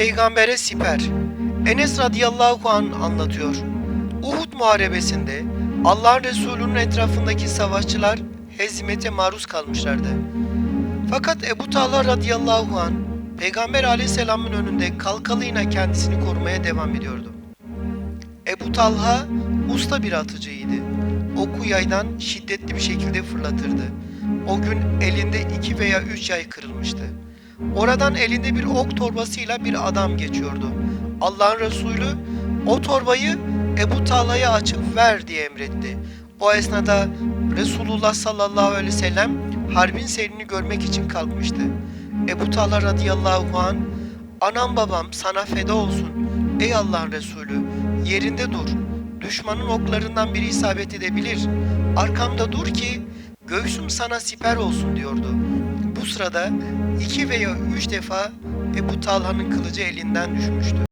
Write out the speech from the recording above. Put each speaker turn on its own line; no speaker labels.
peygambere siper. Enes radıyallahu an anlatıyor. Uhud muharebesinde Allah'ın Resulü'nün etrafındaki savaşçılar hezimete maruz kalmışlardı. Fakat Ebu Talha radıyallahu an Peygamber aleyhisselamın önünde kalkalıyla kendisini korumaya devam ediyordu. Ebu Talha usta bir atıcıydı. Oku yaydan şiddetli bir şekilde fırlatırdı. O gün elinde iki veya üç yay kırılmıştı. Oradan elinde bir ok torbasıyla bir adam geçiyordu. Allah'ın Resulü o torbayı Ebu Talha'ya açıp ver diye emretti. O esnada Resulullah sallallahu aleyhi ve sellem harbin seyrini görmek için kalkmıştı. Ebu Talha radıyallahu an anam babam sana feda olsun ey Allah'ın Resulü yerinde dur düşmanın oklarından biri isabet edebilir arkamda dur ki göğsüm sana siper olsun diyordu. Sırada iki veya üç defa Ebu Talha'nın kılıcı elinden düşmüştü.